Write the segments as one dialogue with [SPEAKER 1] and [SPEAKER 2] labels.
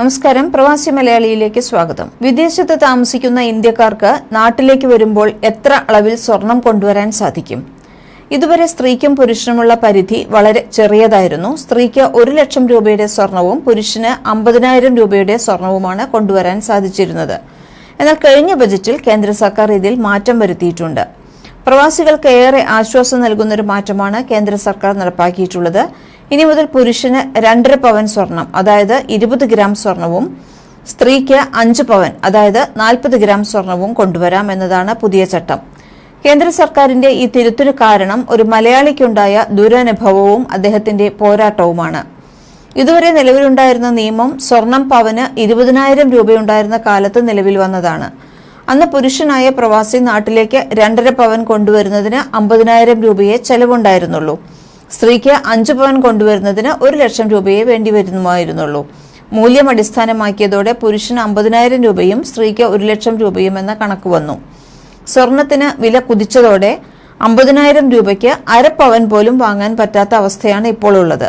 [SPEAKER 1] നമസ്കാരം. പ്രവാസി മലയാളിയിലേക്ക് സ്വാഗതം. വിദേശത്ത് താമസിക്കുന്ന ഇന്ത്യക്കാർക്ക് നാട്ടിലേക്ക് വരുമ്പോൾ എത്ര അളവിൽ സ്വർണം കൊണ്ടുവരാൻ സാധിക്കും? ഇതുവരെ സ്ത്രീക്കും പുരുഷനുമുള്ള പരിധി വളരെ ചെറിയതായിരുന്നു. സ്ത്രീക്ക് ഒരു ലക്ഷം രൂപയുടെ സ്വർണവും പുരുഷന് അമ്പതിനായിരം രൂപയുടെ സ്വർണവുമാണ് കൊണ്ടുവരാൻ സാധിച്ചിരുന്നത്. എന്നാൽ കഴിഞ്ഞ ബജറ്റിൽ കേന്ദ്ര സർക്കാർ ഇതിൽ മാറ്റം വരുത്തിയിട്ടുണ്ട്. പ്രവാസികൾക്ക് ഏറെ ആശ്വാസം നൽകുന്ന ഒരു മാറ്റമാണ് കേന്ദ്ര സർക്കാർ നടപ്പാക്കിയിട്ടുള്ളത്. ഇനി മുതൽ പുരുഷന് രണ്ടര പവൻ സ്വർണം അതായത് ഇരുപത് ഗ്രാം സ്വർണവും സ്ത്രീക്ക് അഞ്ച് പവൻ അതായത് നാൽപ്പത് ഗ്രാം സ്വർണവും കൊണ്ടുവരാം എന്നതാണ് പുതിയ ചട്ടം. കേന്ദ്ര സർക്കാരിന്റെ ഈ തിരുത്തിനു കാരണം ഒരു മലയാളിക്കുണ്ടായ ദുരനുഭവവും അദ്ദേഹത്തിന്റെ പോരാട്ടവുമാണ്. ഇതുവരെ നിലവിലുണ്ടായിരുന്ന നിയമം സ്വർണം പവന് ഇരുപതിനായിരം രൂപയുണ്ടായിരുന്ന കാലത്ത് നിലവിൽ വന്നതാണ്. അന്ന് പുരുഷനായ പ്രവാസി നാട്ടിലേക്ക് രണ്ടര പവൻ കൊണ്ടുവരുന്നതിന് അമ്പതിനായിരം രൂപയെ ചെലവുണ്ടായിരുന്നുള്ളൂ. സ്ത്രീക്ക് അഞ്ചു പവൻ കൊണ്ടുവരുന്നതിന് ഒരു ലക്ഷം രൂപയെ വേണ്ടി വരുന്നുമായിരുന്നുള്ളൂ മൂല്യം അടിസ്ഥാനമാക്കിയതോടെ പുരുഷന് അമ്പതിനായിരം രൂപയും സ്ത്രീക്ക് ഒരു ലക്ഷം രൂപയും എന്ന കണക്ക് വന്നു. സ്വർണത്തിന് വില കുതിച്ചതോടെ അമ്പതിനായിരം രൂപയ്ക്ക് അര പവൻ പോലും വാങ്ങാൻ പറ്റാത്ത അവസ്ഥയാണ് ഇപ്പോൾ ഉള്ളത്.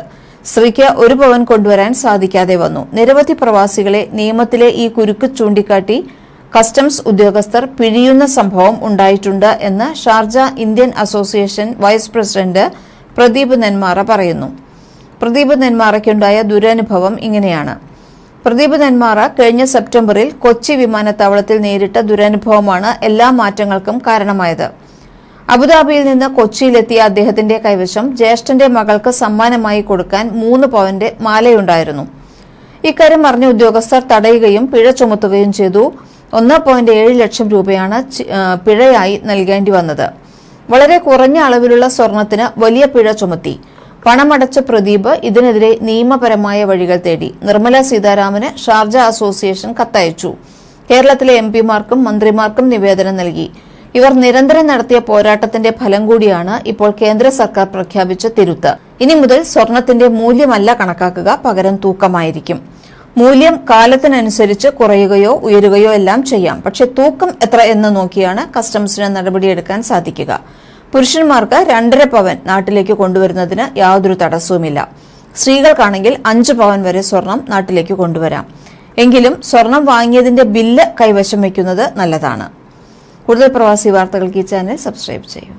[SPEAKER 1] സ്ത്രീക്ക് ഒരു പവൻ കൊണ്ടുവരാൻ സാധിക്കാതെ വന്നു. നിരവധി പ്രവാസികളെ നിയമത്തിലെ ഈ കുരുക്ക് ചൂണ്ടിക്കാട്ടി കസ്റ്റംസ് ഉദ്യോഗസ്ഥർ പിഴിയുന്ന സംഭവം ഉണ്ടായിട്ടുണ്ട് എന്ന് Sharjah Indian association vice president Pradeep Nenmara പറയുന്നു. പ്രദീപ് നെന്മാറയ്ക്കുണ്ടായ ദുരനുഭവം ഇങ്ങനെയാണ്. പ്രദീപ് നെന്മാറ കഴിഞ്ഞ സെപ്റ്റംബറിൽ കൊച്ചി വിമാനത്താവളത്തിൽ നേരിട്ട ദുരനുഭവമാണ് എല്ലാ മാറ്റങ്ങൾക്കും കാരണമായത്. അബുദാബിയിൽ നിന്ന് കൊച്ചിയിലെത്തിയ അദ്ദേഹത്തിന്റെ കൈവശം ജ്യേഷ്ഠന്റെ മകൾക്ക് സമ്മാനമായി കൊടുക്കാൻ മൂന്ന് പവന്റെ മാലയുണ്ടായിരുന്നു. ഇക്കാര്യം അറിഞ്ഞ ഉദ്യോഗസ്ഥർ തടയുകയും പിഴ ചുമത്തുകയും ചെയ്തു. ഒന്ന് പോയിന്റ് ഏഴ് ലക്ഷം രൂപയാണ് പിഴയായി നൽകേണ്ടി വന്നത്. വളരെ കുറഞ്ഞ അളവിലുള്ള സ്വർണത്തിന് വലിയ പിഴ ചുമത്തി. പണമടച്ച പ്രദീപ് ഇതിനെതിരെ നിയമപരമായ വഴികൾ തേടി. നിർമ്മല സീതാരാമന് ഷാർജ അസോസിയേഷൻ കത്തയച്ചു. കേരളത്തിലെ എം പിമാർക്കും മന്ത്രിമാർക്കും നിവേദനം നൽകി. ഇവർ നിരന്തരം നടത്തിയ പോരാട്ടത്തിന്റെ ഫലം കൂടിയാണ് ഇപ്പോൾ കേന്ദ്ര സർക്കാർ പ്രഖ്യാപിച്ച തിരുത്ത്. ഇനി മുതൽ സ്വർണത്തിന്റെ മൂല്യമല്ല കണക്കാക്കുക പകരം തൂക്കമായിരിക്കും. മൂല്യം കാലത്തിനനുസരിച്ച് കുറയുകയോ ഉയരുകയോ എല്ലാം ചെയ്യാം. പക്ഷെ തൂക്കം എത്ര എന്ന് നോക്കിയാണ് കസ്റ്റംസിന് നടപടിയെടുക്കാൻ സാധിക്കുക. പുരുഷന്മാർക്ക് രണ്ടര പവൻ നാട്ടിലേക്ക് കൊണ്ടുവരുന്നതിന് യാതൊരു തടസ്സവുമില്ല. സ്ത്രീകൾക്കാണെങ്കിൽ അഞ്ച് പവൻ വരെ സ്വർണം നാട്ടിലേക്ക് കൊണ്ടുവരാം. എങ്കിലും സ്വർണം വാങ്ങിയതിന്റെ ബില്ല് കൈവശം വയ്ക്കുന്നത് നല്ലതാണ്. കൂടുതൽ പ്രവാസി വാർത്തകൾക്ക് ഈ ചാനൽ സബ്സ്ക്രൈബ് ചെയ്യും